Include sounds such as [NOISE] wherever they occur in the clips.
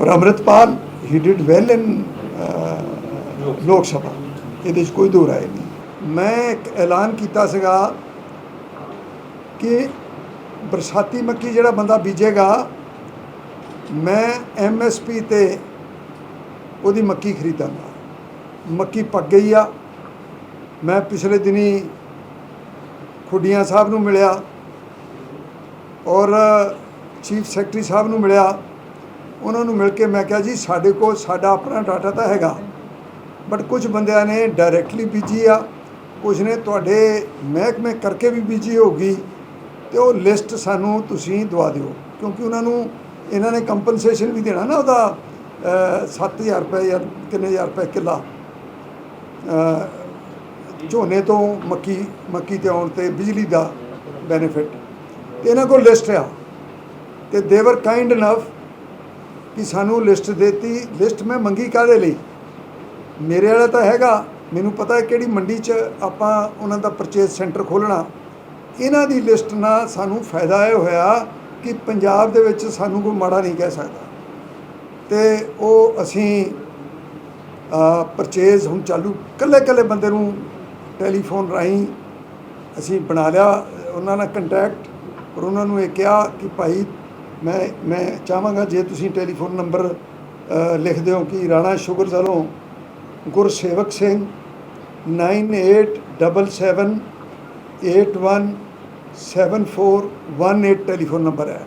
ਔਰ Amritpal he did well in Lok Sabha. ਇਹਦੇ 'ਚ ਕੋਈ ਦੋ ਰਾਏ ਨਹੀਂ। ਮੈਂ ਇੱਕ ਐਲਾਨ ਕੀਤਾ ਸੀਗਾ ਕਿ ਬਰਸਾਤੀ ਮੱਕੀ ਜਿਹੜਾ ਬੰਦਾ ਬੀਜੇਗਾ, ਮੈਂ ਐਮਐਸਪੀ ਤੇ ਉਹਦੀ ਮੱਕੀ ਖਰੀਦਾਂਗਾ। ਮੱਕੀ ਪੱਕ ਗਈ ਆ। ਮੈਂ ਪਿਛਲੇ ਦਿਨੀ ਖੁੱਡੀਆਂ ਸਾਹਿਬ ਨੂੰ ਮਿਲਿਆ ਔਰ ਚੀਫ ਸੈਕਟਰੀ ਸਾਹਿਬ ਨੂੰ ਮਿਲਿਆ। ਉਹਨਾਂ ਨੂੰ ਮਿਲ ਕੇ ਮੈਂ ਕਿਹਾ ਜੀ ਸਾਡੇ ਕੋਲ ਸਾਡਾ ਆਪਣਾ ਡਾਟਾ ਤਾਂ ਹੈਗਾ ਬਟ ਕੁਝ ਬੰਦਿਆਂ ਨੇ ਡਾਇਰੈਕਟਲੀ ਬੀਜੀ ਆ ਕੁਝ ਨੇ ਤੁਹਾਡੇ ਮਹਿਕਮੇ ਕਰਕੇ ਵੀ ਬੀਜੀ ਹੋਗੀ ਤੇ ਉਹ ਲਿਸਟ ਸਾਨੂੰ ਤੁਸੀਂ ਦਵਾ ਦਿਓ ਕਿਉਂਕਿ ਉਹਨਾਂ ਨੂੰ ਇਹਨਾਂ ਨੇ ਕੰਪਨਸੇਸ਼ਨ ਵੀ ਦੇਣਾ ਨਾ ਉਹਦਾ ਅਹ, 7000 ਰੁਪਏ ਜਾਂ ਕਿੰਨੇ ਹਜ਼ਾਰ ਰੁਪਏ ਕਿੱਲਾ ਝੋਨੇ ਤੋਂ ਮੱਕੀ ਮੱਕੀ ਤੇ ਆਉਣ ਤੇ ਬਿਜਲੀ ਦਾ ਬੈਨੀਫਿਟ ਤੇ ਇਹਨਾਂ ਕੋਲ ਲਿਸਟ ਆ ਤੇ ਦੇਵਰ ਕਾਈਂਡ ਇਨਫ ਕਿ ਸਾਨੂੰ ਲਿਸਟ ਦਿੱਤੀ, ਲਿਸਟ ਮੈਂ ਮੰਗੀ ਕਾਦੇ ਲਈ? ਮੇਰੇ ਵਾਲਾ ਤਾਂ ਹੈਗਾ, ਮੈਨੂੰ ਪਤਾ ਹੈ ਕਿਹੜੀ ਮੰਡੀ 'ਚ ਆਪਾਂ ਉਹਨਾਂ ਦਾ ਪਰਚੇਸ ਸੈਂਟਰ ਖੋਲਣਾ ਇਹਨਾਂ ਦੀ ਲਿਸਟ ਨਾਲ ਸਾਨੂੰ ਫਾਇਦਾ ਇਹ ਹੋਇਆ ਕਿ ਪੰਜਾਬ ਦੇ ਵਿੱਚ ਸਾਨੂੰ ਕੋਈ ਮਾੜਾ ਨਹੀਂ ਕਹਿ ਸਕਦਾ। ਤੇ ਉਹ ਅਸੀਂ ਪਰਚੇਜ਼ ਹੁਣ ਚਾਲੂ ਕੱਲੇ ਕੱਲੇ ਬੰਦੇ ਨੂੰ ਟੈਲੀਫੋਨ ਰਾਹੀਂ ਅਸੀਂ ਬਣਾ ਲਿਆ, ਉਹਨਾਂ ਨਾਲ ਕੰਟੈਕਟ ਔਰ ਉਹਨਾਂ ਨੂੰ ਇਹ ਕਿਹਾ ਕਿ ਭਾਈ ਮੈਂ ਮੈਂ ਚਾਹਾਂਗਾ ਜੇ ਤੁਸੀਂ ਟੈਲੀਫੋਨ ਨੰਬਰ ਅ, ਲਿਖ ਦਿਓ ਕਿ ਰਾਣਾ ਸ਼ੂਗਰ ਵੱਲੋਂ ਗੁਰਸੇਵਕ ਸਿੰਘ 9877817418 ਟੈਲੀਫੋਨ ਨੰਬਰ ਹੈ।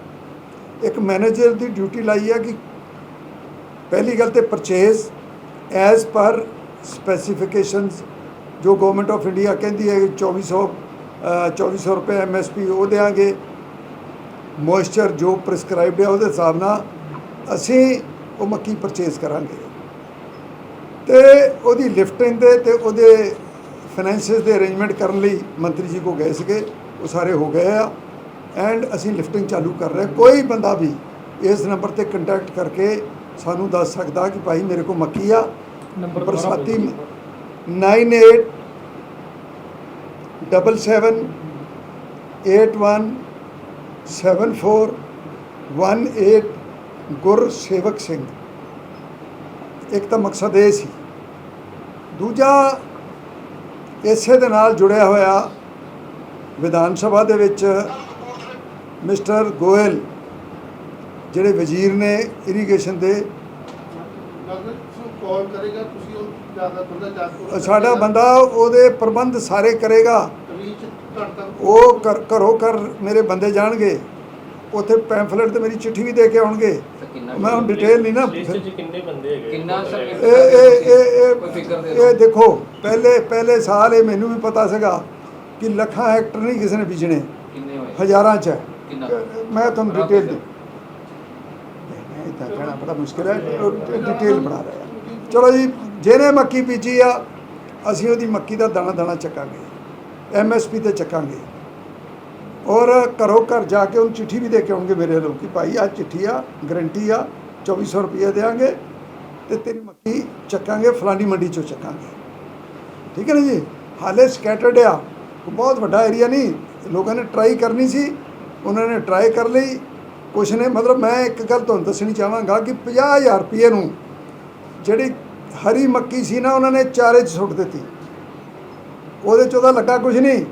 ਇੱਕ ਮੈਨੇਜਰ ਦੀ ਡਿਊਟੀ ਲਾਈ ਹੈ ਕਿ ਪਹਿਲੀ ਗੱਲ ਤੇ ਪਰਚੇਜ਼ ਐਜ਼ ਪਰ ਸਪੈਸੀਫਿਕੇਸ਼ਨਸ ਜੋ ਗਵਰਨਮੈਂਟ ਆਫ ਇੰਡੀਆ ਕਹਿੰਦੀ ਹੈ ਕਿ 2400 ਅ, 2400 ਰੁਪਏ ਐਮਐਸਪੀ ਉਹ ਦੇਾਂਗੇ ਮੋਇਸਚਰ ਜੋ ਪ੍ਰੈਸਕ੍ਰਾਈਬਡ ਹੈ ਉਹਦੇ ਹਿਸਾਬ ਨਾਲ ਅਸੀਂ ਉਹ ਮੱਕੀ ਪਰਚੇਜ਼ ਕਰਾਂਗੇ। ਤੇ ਉਹਦੀ ਲਿਫਟਿੰਗ ਦੇ ਤੇ ਉਹਦੇ ਫਾਈਨੈਂਸਿਸ ਦੇ ਅਰੇਂਜਮੈਂਟ ਕਰਨ ਲਈ ਮੰਤਰੀ ਜੀ ਕੋ ਗਏ ਸੀਗੇ ਉਹ ਸਾਰੇ ਹੋ ਗਏ ਆ। ਐਂਡ ਅਸੀਂ ਲਿਫਟਿੰਗ ਚਾਲੂ ਕਰ ਰਹੇ ਕੋਈ ਬੰਦਾ ਵੀ ਇਸ ਨੰਬਰ ਤੇ ਕੰਟੈਕਟ ਕਰਕੇ ਸਾਨੂੰ ਦੱਸ ਸਕਦਾ ਕਿ ਭਾਈ ਮੇਰੇ ਕੋ ਮੱਕੀ ਆ। ਨੰਬਰ ਬਰਸਾਤੀ 98 double seven eight one seven four one eight Gursewak Singh ਇੱਕ ਤਾਂ ਮਕਸਦ ਇਹ ਸੀ। ਦੂਜਾ ਇਸੇ ਦੇ ਨਾਲ ਜੁੜਿਆ ਹੋਇਆ ਵਿਧਾਨ ਸਭਾ ਦੇ ਵਿੱਚ ਮਿਸਟਰ ਗੋਇਲ ਜਿਹੜੇ ਵਜ਼ੀਰ ਨੇ ਇਰੀਗੇਸ਼ਨ ਦੇ। ਕਾਲ ਕਰੇਗਾ ਤੁਸੀਂ ਉਹ ਜ਼ਿਆਦਾ ਥੋੜਾ ਸਾਡਾ ਬੰਦਾ ਉਹਦੇ ਪ੍ਰਬੰਧ ਸਾਰੇ ਕਰੇਗਾ। ਉਹ ਕਰ ਘਰੋਂ ਘਰ ਮੇਰੇ ਬੰਦੇ ਜਾਣਗੇ। ਉੱਥੇ ਪੈਂਫਲੇਟ ਤੇ ਮੇਰੀ ਚਿੱਠੀ ਵੀ ਦੇ ਕੇ ਆਉਣਗੇ। ਮੈਂ ਹੁਣ ਡਿਟੇਲ ਨਹੀਂ ਨਾ ਕਿੰਨੇ ਬੰਦੇ ਹੈਗੇ? ਕਿੰਨਾ ਸਰ ਇਹ ਇਹ ਇਹ ਇਹ। ਇਹ ਦੇਖੋ ਪਹਿਲੇ ਪਹਿਲੇ ਸਾਲ ਇਹ ਮੈਨੂੰ ਵੀ ਪਤਾ ਸੀਗਾ ਕਿ ਲੱਖਾਂ ਹੈਕਟਰ ਨਹੀਂ ਕਿਸੇ ਨੇ ਬੀਜਣੇ। ਕਿੰਨੇ ਹੋਏ? ਹਜ਼ਾਰਾਂ ਚ? ਮੈਂ ਤੁਹਾਨੂੰ ਡਿਟੇਲ ਦੇ। ਇਦਾਂ ਕਹਿਣਾ ਬੜਾ ਮੁਸ਼ਕਿਲ ਹੈ। ਡਿਟੇਲ ਬਣਾ ਰਹੇ ਚਲੋ ਜੀ ਜਿਹਨੇ ਮੱਕੀ ਬੀਜੀ ਆ ਅਸੀਂ ਉਹਦੀ ਮੱਕੀ ਦਾ ਦਾਣਾ ਦਾਣਾ ਚੱਕਾਂਗੇ। ਐਮਐਸਪੀ ਤੇ ਚੱਕਾਂਗੇ। ਔਰ ਘਰੋਂ ਘਰ ਜਾ ਕੇ ਉਹ ਚਿੱਠੀ ਵੀ ਦੇ ਕੇ ਆਉਣਗੇ ਮੇਰੇ ਵੱਲੋਂ ਕਿ ਭਾਈ ਆ ਚਿੱਠੀ ਆ ਗਰੰਟੀ ਆ 2400 ਰੁਪਏ ਦੇਾਂਗੇ ਤੇ ਤੇਰੀ ਮੱਕੀ ਚੱਕਾਂਗੇ ਫਲਾਨੀ ਮੰਡੀ ਚੋਂ ਚੱਕਾਂਗੇ। ਠੀਕ ਹੈ ਨਾ ਜੀ? ਹਾਲੇ ਸਕੈਟਰਡ ਆ। ਬਹੁਤ ਵੱਡਾ ਏਰੀਆ ਨਹੀਂ। ਲੋਕਾਂ ਨੇ ਟਰਾਈ ਕਰਨੀ ਸੀ, ਉਹਨਾਂ ਨੇ ਟਰਾਈ ਕਰ ਲਈ। ਕੁਛ ਨੇ, ਮਤਲਬ ਮੈਂ ਇੱਕ ਗੱਲ ਤੁਹਾਨੂੰ ਦੱਸਣੀ ਚਾਹਾਂਗਾ ਕਿ 50000 ਰੁਪਏ ਨੂੰ ਜਿਹੜੀ ਹਰੀ ਮੱਕੀ ਸੀ ਨਾ, ਉਹਨਾਂ ਨੇ ਚਾਰੇ 'ਚ ਸੁੱਟ ਦਿੱਤੀ। ਉਹਦੇ 'ਚ ਉਹਦਾ ਲੱਗਾ ਕੁਝ ਨਹੀਂ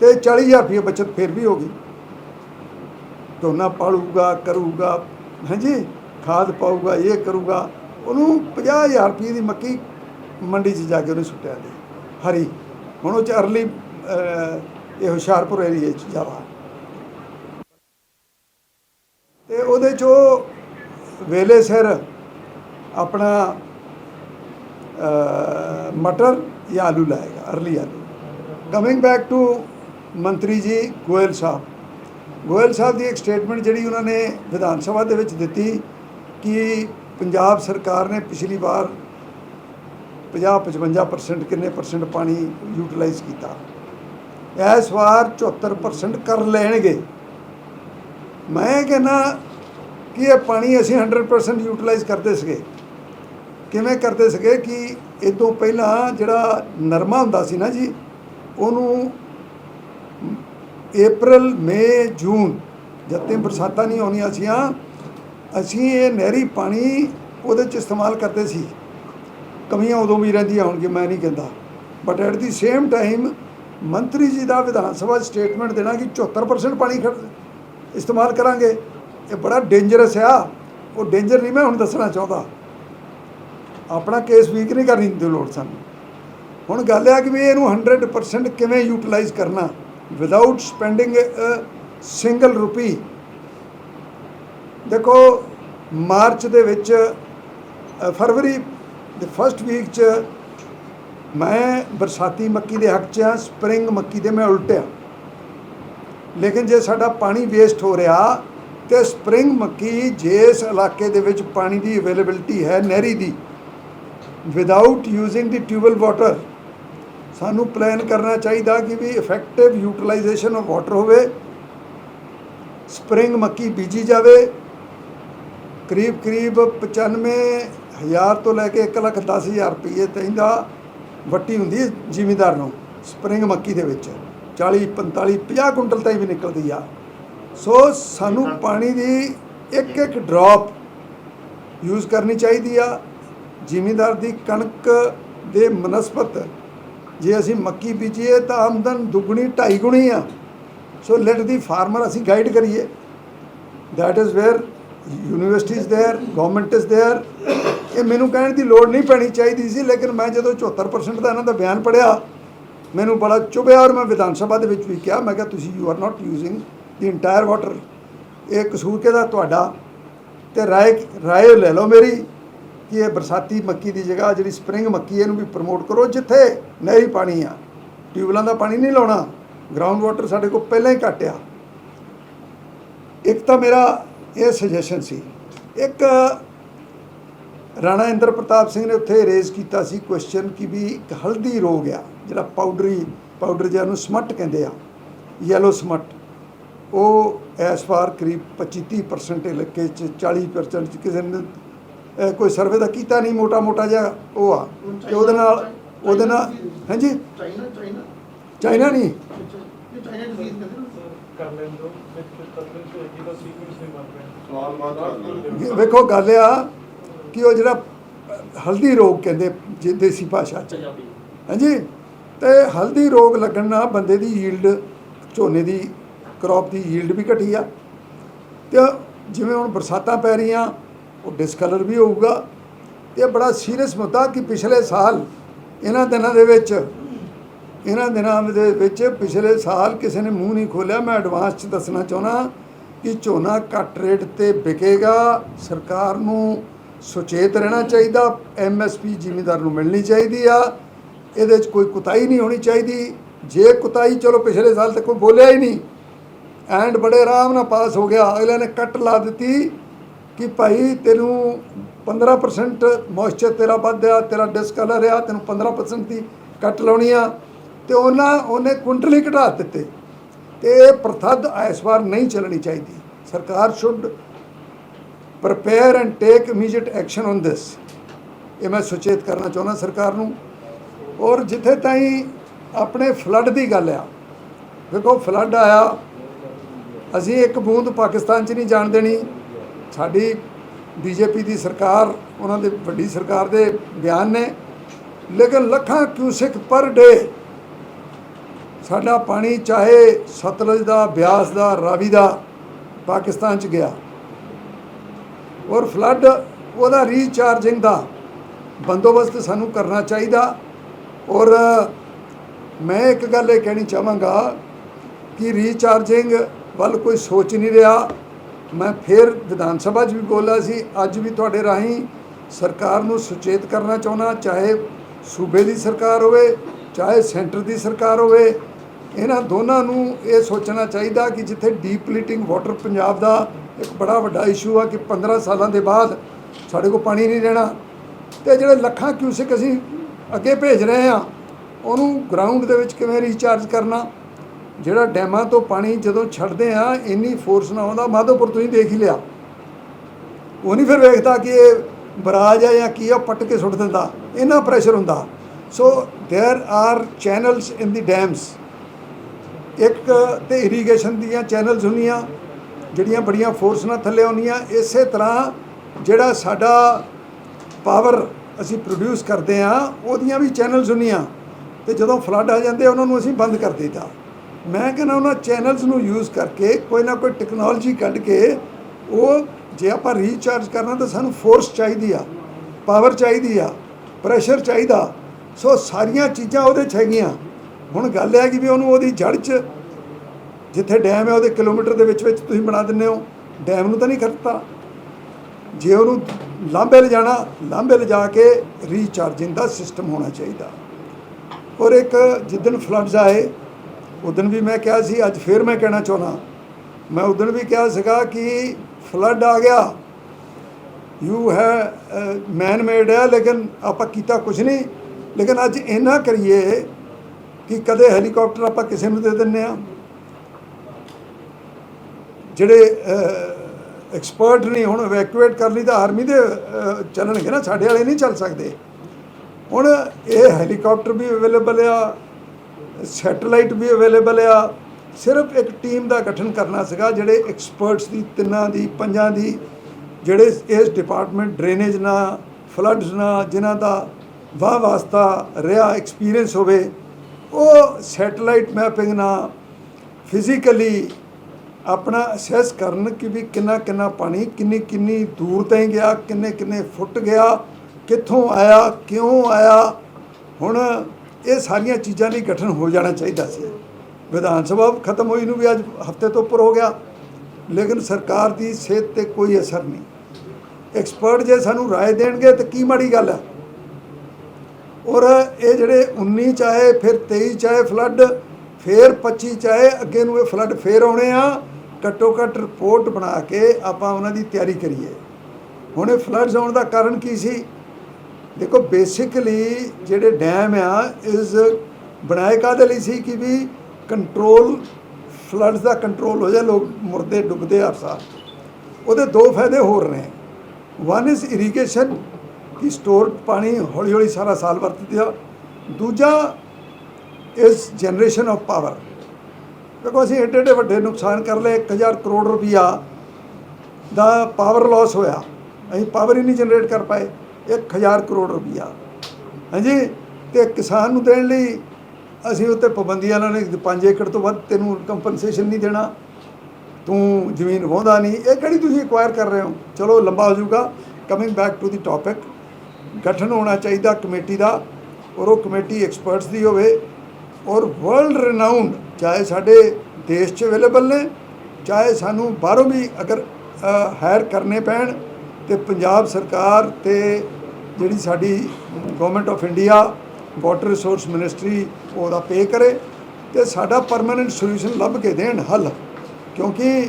ਤੇ 40000 ਰੁਪਏ ਬਚਤ ਫਿਰ ਵੀ ਹੋ ਗਈ। ਝੋਨਾ ਪਾਲੂਗਾ, ਕਰੂਗਾ, ਹਾਂਜੀ, ਖਾਦ ਪਾਊਗਾ, ਇਹ ਕਰੂਗਾ, ਉਹਨੂੰ 50000 ਰੁਪਏ ਦੀ ਮੱਕੀ ਮੰਡੀ 'ਚ ਜਾ ਕੇ ਉਹਨੇ ਸੁੱਟਿਆ ਦੇ ਹਰੀ। ਹੁਣ ਉਹ ਚ ਅਰਲੀ ਇਹ ਹੁਸ਼ਿਆਰਪੁਰ ਏਰੀਏ 'ਚ ਜ਼ਿਆਦਾ ਤੇ ਉਹਦੇ 'ਚ ਉਹ ਵੇਲੇ ਸਿਰ ਆਪਣਾ ਮਟਰ ਜਾਂ ਆਲੂ ਲਾਏ ਅਰਲੀ ਆਲੂ ਕਮਿੰਗ ਬੈਕ ਟੂ ਮੰਤਰੀ ਜੀ ਗੋਇਲ ਸਾਹਿਬ। ਗੋਇਲ ਸਾਹਿਬ ਦੀ ਇੱਕ ਸਟੇਟਮੈਂਟ ਜਿਹੜੀ ਉਹਨਾਂ ਨੇ ਵਿਧਾਨ ਸਭਾ ਦੇ ਵਿੱਚ ਦਿੱਤੀ ਕਿ ਪੰਜਾਬ ਸਰਕਾਰ ਨੇ ਪਿਛਲੀ ਵਾਰ 50-55% ਕਿੰਨੇ ਪਰਸੈਂਟ ਪਾਣੀ ਯੂਟਿਲਾਈਜ਼ ਕੀਤਾ? ਇਸ ਵਾਰ 74% ਕਰ ਲੈਣਗੇ। ਮੈਂ ਕਹਿੰਦਾ ਕਿ ਇਹ ਪਾਣੀ ਅਸੀਂ 100% ਯੂਟਿਲਾਈਜ਼ ਕਰਦੇ ਸੀਗੇ। ਕਿਵੇਂ ਕਰਦੇ ਸੀਗੇ ਕਿ ਇਹ ਤੋਂ ਪਹਿਲਾਂ ਜਿਹੜਾ ਨਰਮਾ ਹੁੰਦਾ ਸੀ ਨਾ ਜੀ, ਉਹਨੂੰ ਅਪ੍ਰੈਲ ਮਈ ਜੂਨ ਜਦ ਤੱਕ ਬਰਸਾਤਾਂ ਨਹੀਂ ਆਉਣੀਆਂ ਸੀਆਂ, ਅਸੀਂ ਇਹ ਨਹਿਰੀ ਪਾਣੀ ਉਹਦੇ ਚ ਇਸਤੇਮਾਲ ਕਰਦੇ ਸੀ। ਕਮੀਆਂ ਉਦੋਂ ਵੀ ਰਹਿੰਦੀਆਂ ਹੋਣਗੀਆਂ, ਮੈਂ ਨਹੀਂ ਕਹਿੰਦਾ। But at the same time ਮੰਤਰੀ ਜੀ ਦਾ ਵਿਧਾਨ ਸਭਾ ਸਟੇਟਮੈਂਟ ਦੇਣਾ ਕਿ 74% ਪਾਣੀ ਖਰਚ ਇਸਤੇਮਾਲ ਕਰਾਂਗੇ। ਇਹ ਬੜਾ ਡੇਂਜਰਸ ਆ। ਉਹ ਡੇਂਜਰ ਨਹੀਂ ਮੈਂ ਹੁਣ ਦੱਸਣਾ ਚਾਹੁੰਦਾ। ਆਪਣਾ ਕੇਸ ਵੀਕ ਨਹੀਂ ਕਰਨੀ ਦੀ ਲੋੜ ਸਾਨੂੰ। ਹੁਣ ਗੱਲ ਇਹ ਆ ਕਿ ਵੀ ਇਹਨੂੰ 100% ਕਿਵੇਂ ਯੂਟਿਲਾਈਜ਼ ਕਰਨਾ ਵਿਦਆਊਟ ਸਪੈਂਡਿੰਗ ਸਿੰਗਲ ਰੁਪੀ ਦੇਖੋ, ਮਾਰਚ ਦੇ ਵਿੱਚ ਫਰਵਰੀ ਦੇ ਫਸਟ ਵੀਕ ਚ ਮੈਂ ਬਰਸਾਤੀ ਮੱਕੀ ਦੇ ਹੱਕ ਚ ਆ ਸਪਰਿੰਗ ਮੱਕੀ ਦੇ ਮੈਂ ਉਲਟਿਆ। ਲੇਕਿਨ ਜੇ ਸਾਡਾ ਪਾਣੀ ਵੇਸਟ ਹੋ ਰਿਹਾ, ਤੇ ਸਪਰਿੰਗ ਮੱਕੀ ਜਿਸ ਇਲਾਕੇ ਦੇ ਵਿੱਚ ਪਾਣੀ ਦੀ ਅਵੇਲੇਬਿਲਟੀ ਹੈ ਨਹਿਰੀ ਦੀ without using the tubewell water ਸਾਨੂੰ ਪਲਾਨ ਕਰਨਾ ਚਾਹੀਦਾ ਕਿ ਵੀ ਇਫੈਕਟਿਵ ਯੂਟਿਲਾਈਜੇਸ਼ਨ ਆਫ ਵਾਟਰ ਹੋਵੇ ਸਪਰਿੰਗ ਮੱਕੀ ਬੀਜੀ ਜਾਵੇ ਕਰੀਬ ਕਰੀਬ 95000 ਤੋਂ ਲੈ ਕੇ 110000 ਰੁਪਏ ਤਾਈਂ ਦਾ ਵੱਟੀ ਹੁੰਦੀ ਹੈ ਜ਼ਿਮੀਂਦਾਰ ਨੂੰ ਸਪਰਿੰਗ ਮੱਕੀ ਦੇ ਵਿੱਚ। 40 45 50 ਕੁਇੰਟਲ ਤਾਈਂ ਵੀ ਨਿਕਲਦੀ ਆ। ਸੋ ਸਾਨੂੰ ਪਾਣੀ ਦੀ ਇੱਕ ਇੱਕ ਡ੍ਰੌਪ ਯੂਜ਼ ਕਰਨੀ ਚਾਹੀਦੀ ਆ। ਜ਼ਿਮੀਂਦਾਰ ਦੀ ਕਣਕ ਦੇ ਮਨਸਪਤ ਜੇ ਅਸੀਂ ਮੱਕੀ ਬੀਜੀਏ ਤਾਂ ਆਮਦਨ ਦੁੱਗਣੀ, ਢਾਈ ਗੁਣੀ ਆ। ਸੋ ਲੈਟ ਦੀ ਫਾਰਮਰ ਅਸੀਂ ਗਾਈਡ ਕਰੀਏ। That is where university is there, government is there ਇਹ ਮੈਨੂੰ ਕਹਿਣ ਦੀ ਲੋੜ ਨਹੀਂ ਪੈਣੀ ਚਾਹੀਦੀ ਸੀ, ਲੇਕਿਨ ਮੈਂ ਜਦੋਂ 74% ਦਾ ਇਹਨਾਂ ਦਾ ਬਿਆਨ ਪੜਿਆ ਮੈਨੂੰ ਬੜਾ ਚੁਭਿਆ ਔਰ ਮੈਂ ਵਿਧਾਨ ਸਭਾ ਦੇ ਵਿੱਚ ਵੀ ਕਿਹਾ, ਮੈਂ ਕਿਹਾ, ਤੁਸੀਂ you are not using the entire water ਇਹ ਕਸੂਰ ਕਿਹਦਾ? ਤੁਹਾਡਾ। ਤੇ ਰਾਏ ਰਾਏ ਲੈ ਲਓ ਮੇਰੀ। ਕਿ ਇਹ ਬਰਸਾਤੀ ਮੱਕੀ ਦੀ ਜਗ੍ਹਾ ਜਿਹੜੀ ਸਪਰਿੰਗ ਮੱਕੀ ਹੈ, ਇਹਨੂੰ ਵੀ ਪ੍ਰਮੋਟ ਕਰੋ ਜਿੱਥੇ ਨਹਿਰੀ ਪਾਣੀ ਆ। ਟਿਊਬਲਾਂ ਦਾ ਪਾਣੀ ਨਹੀਂ ਲਾਉਣਾ। ਗਰਾਊਂਡ ਵਾਟਰ ਸਾਡੇ ਕੋਲ ਪਹਿਲਾਂ ਹੀ ਘੱਟ ਆ। ਇੱਕ ਤਾਂ ਮੇਰਾ ਇਹ ਸੁਜੈਸ਼ਨ ਸੀ। ਇੱਕ ਰਾਣਾ ਇੰਦਰ ਪ੍ਰਤਾਪ ਸਿੰਘ ਨੇ ਉੱਥੇ ਰੇਜ਼ ਕੀਤਾ ਸੀ ਕੁਐਸਚਨ ਕਿ ਵੀ ਇੱਕ ਹਲਦੀ ਰੋਗ ਆ ਜਿਹੜਾ ਪਾਊਡਰੀ ਪਾਊਡਰ ਜਿਹਾ ਨੂੰ ਸਮਟ ਕਹਿੰਦੇ ਆ ਯੈਲੋ ਸਮਟ ਉਹ ਇਸ ਵਾਰ ਕਰੀਬ 25-30% ਇਲਾਕੇ ਚ 40% ਚ ਕਿਸੇ ਨੇ ਕੋਈ ਸਰਵੇ ਦਾ ਕੀਤਾ ਨਹੀਂ ਮੋਟਾ ਮੋਟਾ ਜਿਹਾ ਉਹ ਆ। ਤੇ ਉਹਦੇ ਨਾਲ ਉਹਦੇ ਨਾਲ ਹਾਂਜੀ? ਚਾਈਨਾ ਚਾਈਨਾ ਚਾਈਨਾ ਨਹੀਂ। ਇਹ ਚਾਈਨਾ ਡਿਜ਼ੀਜ਼ ਕਹਿੰਦੇ ਨਾ। ਕਰ ਲੈਣ ਦੋ ਵਿੱਚ ਤੱਕ ਇਹਦਾ ਸੀਕੁਐਂਸ ਨਹੀਂ ਬਣ ਰਿਹਾ ਸਵਾਲ ਮਾਤਾ ਵੇਖੋ ਗੱਲ ਆ ਕਿ ਉਹ ਜਿਹੜਾ ਹਲਦੀ ਰੋਗ ਕਹਿੰਦੇ ਜੇ ਦੇਸੀ ਭਾਸ਼ਾ ਚ। ਹਾਂਜੀ? ਤੇ ਹਲਦੀ ਰੋਗ ਲੱਗਣ ਨਾਲ ਬੰਦੇ ਦੀ ਯੀਲਡ ਝੋਨੇ ਦੀ ਕ੍ਰੌਪ ਦੀ ਯੀਲਡ ਵੀ ਘਟੀ ਆ। ਤੇ ਜਿਵੇਂ ਹੁਣ ਬਰਸਾਤਾਂ ਪੈ ਰਹੀਆਂ ਉਹ ਡਿਸਕਲਰ ਵੀ ਹੋਊਗਾ। ਤੇ ਇਹ ਬੜਾ ਸੀਰੀਅਸ ਮੁੱਦਾ ਕਿ ਪਿਛਲੇ ਸਾਲ ਇਹਨਾਂ ਦਿਨਾਂ ਦੇ ਵਿੱਚ, ਇਹਨਾਂ ਦਿਨਾਂ ਦੇ ਵਿੱਚ ਪਿਛਲੇ ਸਾਲ ਕਿਸੇ ਨੇ ਮੂੰਹ ਨਹੀਂ ਖੋਲਿਆ। ਮੈਂ ਐਡਵਾਂਸ ਚ ਦੱਸਣਾ ਚਾਹੁੰਦਾ ਕਿ ਝੋਨਾ ਘੱਟ ਰੇਟ ਤੇ ਵਿਕੇਗਾ। ਸਰਕਾਰ ਨੂੰ ਸੁਚੇਤ ਰਹਿਣਾ ਚਾਹੀਦਾ। ਐਮਐਸਪੀ ਜ਼ਿਮੀਦਾਰ ਨੂੰ ਮਿਲਣੀ ਚਾਹੀਦੀ ਆ। ਇਹਦੇ 'ਚ ਕੋਈ ਕੁਤਾਈ ਨਹੀਂ ਹੋਣੀ ਚਾਹੀਦੀ। ਜੇ ਕੁਤਾਈ ਚਲੋ ਪਿਛਲੇ ਸਾਲ ਤੱਕ ਕੋਈ ਬੋਲਿਆ ਹੀ ਨਹੀਂ। ਐਂਡ ਬੜੇ ਆਰਾਮ ਨਾਲ ਪਾਸ ਹੋ ਗਿਆ। ਅਗਲੇ ਨੇ ਕੱਟ ਲਾ ਦਿੱਤੀ। ਕਿ ਭਾਈ ਤੈਨੂੰ 15% ਮੋਇਸਚਰ ਤੇਰਾ ਵੱਧਿਆ ਤੇਰਾ ਡਿਸਕਲਰ ਆ ਤੈਨੂੰ 15% ਦੀ ਕੱਟ ਲਾਉਣੀ ਆ। ਤੇ ਉਹਨਾਂ, ਉਹਨੇ ਕੁਇੰਟਲ ਘਟਾ ਦਿੱਤੇ। ਤੇ ਇਹ ਪ੍ਰਥਾ ਇਸ ਵਾਰ ਨਹੀਂ ਚੱਲਣੀ ਚਾਹੀਦੀ। ਸਰਕਾਰ should prepare and take immediate action on this ਇਹ ਮੈਂ ਸੁਚੇਤ ਕਰਨਾ ਚਾਹੁੰਦਾ ਸਰਕਾਰ ਨੂੰ। ਔਰ ਜਿੱਥੇ ਤਾਈਂ ਆਪਣੇ ਫਲੱਡ ਦੀ ਗੱਲ ਆ। ਵੇਖੋ ਫਲੱਡ ਆਇਆ। ਅਸੀਂ ਇੱਕ ਬੂੰਦ ਪਾਕਿਸਤਾਨ 'ਚ ਨਹੀਂ ਜਾਣ ਦੇਣੀ। ਸਾਡੀ ਬੀਜੇਪੀ ਦੀ ਸਰਕਾਰ, ਉਹਨਾਂ ਦੇ ਵੱਡੀ ਸਰਕਾਰ ਦੇ ਬਿਆਨ ਨੇ, ਲੇਕਿਨ ਲੱਖਾਂ ਕਿਊਸਿਕ ਪਰ ਡੇ ਸਾਡਾ ਪਾਣੀ ਚਾਹੇ ਸਤਲਜ ਦਾ, ਬਿਆਸ ਦਾ, ਰਾਵੀ ਦਾ, ਪਾਕਿਸਤਾਨ 'ਚ ਗਿਆ। ਔਰ ਫਲੱਡ, ਉਹਦਾ ਰੀਚਾਰਜਿੰਗ ਦਾ ਬੰਦੋਬਸਤ ਸਾਨੂੰ ਕਰਨਾ ਚਾਹੀਦਾ। ਔਰ ਮੈਂ ਇੱਕ ਗੱਲ ਇਹ ਕਹਿਣੀ ਚਾਹਾਂਗਾ ਕਿ ਰੀਚਾਰਜਿੰਗ ਵੱਲ ਕੋਈ ਸੋਚ ਨਹੀਂ ਰਿਹਾ। ਮੈਂ ਫਿਰ ਵਿਧਾਨ ਸਭਾ 'ਚ ਵੀ ਬੋਲਿਆ ਸੀ, ਅੱਜ ਵੀ ਤੁਹਾਡੇ ਰਾਹੀਂ ਸਰਕਾਰ ਨੂੰ ਸੁਚੇਤ ਕਰਨਾ ਚਾਹੁੰਦਾ, ਚਾਹੇ ਸੂਬੇ ਦੀ ਸਰਕਾਰ ਹੋਵੇ, ਚਾਹੇ ਸੈਂਟਰ ਦੀ ਸਰਕਾਰ ਹੋਵੇ, ਇਹਨਾਂ ਦੋਨਾਂ ਨੂੰ ਇਹ ਸੋਚਣਾ ਚਾਹੀਦਾ ਕਿ ਜਿੱਥੇ ਡੀਪਲੀਟਿੰਗ ਵਾਟਰ ਪੰਜਾਬ ਦਾ ਇੱਕ ਬੜਾ ਵੱਡਾ ਇਸ਼ੂ ਆ ਕਿ 15 ਸਾਲਾਂ ਦੇ ਬਾਅਦ ਸਾਡੇ ਕੋਲ ਪਾਣੀ ਨਹੀਂ ਰਹਿਣਾ। ਤੇ ਜਿਹੜੇ ਲੱਖਾਂ ਕਿਊਸਿਕ ਅਸੀਂ ਅੱਗੇ ਭੇਜ ਰਹੇ ਆ ਉਹਨੂੰ ਗਰਾਊਂਡ ਦੇ ਵਿੱਚ ਕਿਵੇਂ ਰੀਚਾਰਜ ਕਰਨਾ? ਜਿਹੜਾ ਡੈਮਾਂ ਤੋਂ ਪਾਣੀ ਜਦੋਂ ਛੱਡਦੇ ਆ ਇੰਨੀ ਫੋਰਸ ਨਾਲ ਆਉਂਦਾ ਮਾਧੋਪੁਰ ਤੋਂ ਹੀ ਦੇਖ ਹੀ ਲਿਆ ਉਹ ਨਹੀਂ ਫਿਰ ਵੇਖਦਾ ਕਿ ਇਹ ਬਰਾਜ ਆ ਜਾਂ ਕੀ ਆ ਪੱਟ ਕੇ ਸੁੱਟ ਦਿੰਦਾ ਇੰਨਾ ਪ੍ਰੈਸ਼ਰ ਹੁੰਦਾ so there are channels in the dams ਇੱਕ ਤੇ ਇਰੀਗੇਸ਼ਨ ਦੀਆਂ ਚੈਨਲਸ ਹੁੰਦੀਆਂ ਜਿਹੜੀਆਂ ਬੜੀਆਂ ਫੋਰਸ ਨਾਲ ਥੱਲੇ ਆਉਂਦੀਆਂ ਇਸੇ ਤਰ੍ਹਾਂ ਜਿਹੜਾ ਸਾਡਾ ਪਾਵਰ ਅਸੀਂ ਪ੍ਰੋਡਿਊਸ ਕਰਦੇ ਆ ਉਹਦੀਆਂ ਵੀ ਚੈਨਲਸ ਹੁੰਦੀਆਂ ਤੇ ਜਦੋਂ ਫਲੱਡ ਆ ਜਾਂਦੇ ਉਹਨਾਂ ਨੂੰ ਅਸੀਂ ਬੰਦ ਕਰ ਦਿੱਤਾ ਮੈਂ ਕਹਿੰਦਾ ਉਹਨਾਂ ਚੈਨਲਸ ਨੂੰ ਯੂਜ਼ ਕਰਕੇ ਕੋਈ ਨਾ ਕੋਈ ਟੈਕਨੋਲੋਜੀ ਕੱਢ ਕੇ ਉਹ ਜੇ ਆਪਾਂ ਰੀਚਾਰਜ ਕਰਨਾ ਤਾਂ ਸਾਨੂੰ ਫੋਰਸ ਚਾਹੀਦੀ ਆ ਪਾਵਰ ਚਾਹੀਦੀ ਆ ਪ੍ਰੈਸ਼ਰ ਚਾਹੀਦਾ। ਸੋ ਸਾਰੀਆਂ ਚੀਜ਼ਾਂ ਉਹਦੇ 'ਚ ਹੈਗੀਆਂ। ਹੁਣ ਗੱਲ ਇਹ ਹੈ ਕਿ ਵੀ ਉਹਨੂੰ ਉਹਦੀ ਜੜ 'ਚ ਜਿੱਥੇ ਡੈਮ ਹੈ ਉਹਦੇ ਕਿਲੋਮੀਟਰ ਦੇ ਵਿੱਚ ਵਿੱਚ ਤੁਸੀਂ ਬਣਾ ਦਿੰਦੇ ਹੋ ਡੈਮ ਨੂੰ ਤਾਂ ਨਹੀਂ ਖਰਚਤਾ ਜੇ ਉਹਨੂੰ ਲਾਂਬੇ ਲਿਜਾਣਾ, ਲਾਂਬੇ ਲਿਜਾ ਕੇ ਰੀਚਾਰਜਿੰਗ ਦਾ ਸਿਸਟਮ ਹੋਣਾ ਚਾਹੀਦਾ। ਔਰ ਇੱਕ ਜਿੱਦਣ ਫਲੱਡਸ ਆਏ ਉਦੋਂ ਵੀ ਮੈਂ ਕਿਹਾ ਸੀ, ਅੱਜ ਫੇਰ ਮੈਂ ਕਹਿਣਾ ਚਾਹੁੰਦਾ। ਮੈਂ ਉਦੋਂ ਵੀ ਕਿਹਾ ਸੀਗਾ ਕਿ ਫਲੱਡ ਆ ਗਿਆ। ਯੂ ਹੈ ਮੈਨ ਮੇਡ ਹੈ, ਲੇਕਿਨ ਆਪਾਂ ਕੀਤਾ ਕੁਝ ਨਹੀਂ। ਲੇਕਿਨ ਅੱਜ ਇੰਨਾ ਕਰੀਏ ਕਿ ਕਦੇ ਹੈਲੀਕਾਪਟਰ ਆਪਾਂ ਕਿਸੇ ਨੂੰ ਦੇ ਦਿੰਨੇ ਆ ਜਿਹੜੇ ਐਕਸਪਰਟ ਨੇ ਹੁਣ ਇਵੈਕੂਏਟ ਕਰ ਲਈ ਤਾਂ ਆਰਮੀ ਦੇ ਚੱਲਣਗੇ ਨਾ, ਸਾਡੇ ਵਾਲੇ ਨਹੀਂ ਚੱਲ ਸਕਦੇ। ਹੁਣ ਇਹ ਹੈਲੀਕਾਪਟਰ ਵੀ ਅਵੇਲੇਬਲ ਆ। ਸੈਟੇਲਾਈਟ ਵੀ ਅਵੇਲੇਬਲ ਆ। ਸਿਰਫ ਇੱਕ ਟੀਮ ਦਾ ਗਠਨ ਕਰਨਾ ਸੀਗਾ, ਜਿਹੜੇ ਐਕਸਪਰਟਸ ਦੀ, ਤਿੰਨਾਂ ਦੀ, ਪੰਜਾਂ ਦੀ, ਜਿਹੜੇ ਇਸ ਡਿਪਾਰਟਮੈਂਟ ਡਰੇਨੇਜ ਨਾਲ ਫਲੱਡਸ ਨਾਲ, ਜਿਨ੍ਹਾਂ ਦਾ ਵਾਹ ਵਾਸਤਾ ਰਿਹਾ ਐਕਸਪੀਰੀਅੰਸ ਹੋਵੇ, ਉਹ ਸੈਟੇਲਾਈਟ ਮੈਪਿੰਗ ਨਾਲ ਫਿਜ਼ੀਕਲੀ ਆਪਣਾ ਅਸੈਸ ਕਰਨ ਕਿ ਵੀ ਕਿੰਨਾ ਕਿੰਨਾ ਪਾਣੀ, ਕਿੰਨੀ ਕਿੰਨੀ ਦੂਰ ਤਾਈਂ ਗਿਆ, ਕਿੰਨੇ ਕਿੰਨੇ ਫੁੱਟ ਗਿਆ, ਕਿੱਥੋਂ ਆਇਆ, ਕਿਉਂ ਆਇਆ। ਹੁਣ ਇਹ ਸਾਰੀਆਂ ਚੀਜ਼ਾਂ ਲਈ ਗਠਨ ਹੋ ਜਾਣਾ ਚਾਹੀਦਾ ਸੀ ਵਿਧਾਨ ਸਭਾ ਖਤਮ ਹੋਈ ਨੂੰ ਵੀ ਅੱਜ ਹਫਤੇ ਤੋਂ ਉੱਪਰ ਹੋ ਗਿਆ ਲੇਕਿਨ ਸਰਕਾਰ ਦੀ ਸਿਹਤ ਤੇ ਕੋਈ ਅਸਰ ਨਹੀਂ ਐਕਸਪਰਟ ਜੇ ਸਾਨੂੰ رائے ਦੇਣਗੇ ਤਾਂ ਕੀ ਮਾੜੀ ਗੱਲ ਹੈ ਔਰ ਇਹ ਜਿਹੜੇ 19 ਚ ਆਏ ਫਿਰ 23 ਚ ਆਏ ਫਲੱਡ ਫਿਰ 25 ਚ ਆਏ ਅੱਗੇ ਨੂੰ ਇਹ ਫਲੱਡ ਫੇਰ ਆਉਣੇ ਆ ਘੱਟੋ ਘੱਟ ਰਿਪੋਰਟ ਬਣਾ ਕੇ ਆਪਾਂ ਉਹਨਾਂ ਦੀ ਤਿਆਰੀ ਕਰੀਏ ਹੁਣ ਇਹ ਫਲੱਡਸ ਆਉਣ ਦਾ ਕਾਰਨ ਕੀ ਸੀ ਦੇਖੋ ਬੇਸਿਕਲੀ ਜਿਹੜੇ ਡੈਮ ਆ ਇਸ ਬਣਾਏ ਕਾਹਦੇ ਲਈ ਸੀ ਕਿ ਵੀ ਕੰਟਰੋਲ ਫਲੱਡਸ ਦਾ ਕੰਟਰੋਲ ਹੋ ਜਾਏ, ਲੋਕ ਮੁਰਦੇ ਡੁੱਬਦੇ ਹਰ ਸਾਲ। ਉਹਦੇ ਦੋ ਫਾਇਦੇ ਹੋਰ ਨੇ। ਵਨ ਇਜ਼ ਇਰੀਗੇਸ਼ਨ ਕਿ ਸਟੋਰ ਪਾਣੀ ਹੌਲੀ ਹੌਲੀ ਸਾਰਾ ਸਾਲ ਵਰਤਦੇ ਆ। ਦੂਜਾ ਇਸ ਜਨਰੇਸ਼ਨ ਆਫ ਪਾਵਰ ਦੇਖੋ, ਅਸੀਂ ਏਡੇ ਏਡੇ ਵੱਡੇ ਨੁਕਸਾਨ ਕਰ ਲਏ 1000 ਕਰੋੜ ਰੁਪਈਆ ਦਾ ਪਾਵਰ ਲਾਸ ਹੋਇਆ। ਅਸੀਂ ਪਾਵਰ ਹੀ ਨਹੀਂ ਜਨਰੇਟ ਕਰ ਪਾਏ। 1000 ਕਰੋੜ ਰੁਪਈਆ। ਹਾਂਜੀ? ਤੇ ਕਿਸਾਨ ਨੂੰ ਦੇਣ ਲਈ ਅਸੀਂ ਉੱਤੇ ਪਾਬੰਦੀਆਂ ਨਾਲ 5 ਏਕੜ ਤੋਂ ਵੱਧ ਤੈਨੂੰ ਕੰਪਨਸੇਸ਼ਨ ਨਹੀਂ ਦੇਣਾ। ਤੂੰ ਜ਼ਮੀਨ ਵਾਹੁੰਦਾ ਨਹੀਂ। ਇਹ ਕਿਹੜੀ ਤੁਸੀਂ ਐਕਵਾਇਰ ਕਰ ਰਹੇ ਹੋ? ਚਲੋ, ਲੰਬਾ ਹੋ ਜਾਊਗਾ। Coming back to the topic ਗਠਨ ਹੋਣਾ ਚਾਹੀਦਾ ਕਮੇਟੀ ਦਾ ਔਰ ਉਹ ਕਮੇਟੀ ਐਕਸਪਰਟਸ ਦੀ ਹੋਵੇ ਔਰ ਵਰਲਡ ਰਿਨਾਊਂਡ ਚਾਹੇ ਸਾਡੇ ਦੇਸ਼ 'ਚ ਅਵੇਲੇਬਲ ਨੇ, ਚਾਹੇ ਸਾਨੂੰ ਬਾਹਰੋਂ ਵੀ ਅਗਰ ਹਾਇਰ ਕਰਨੇ ਪੈਣ ਤੇ ਪੰਜਾਬ ਸਰਕਾਰ ਤੇ ਜਿਹੜੀ ਸਾਡੀ government of India water resource ministry ਉਹਦਾ ਪੇ ਕਰੇ ਤੇ ਸਾਡਾ ਪਰਮਨੈਂਟ ਸੋਲੂਸ਼ਨ ਲੱਭ ਕੇ ਦੇਣ ਹੱਲ। ਕਿਉਂਕਿ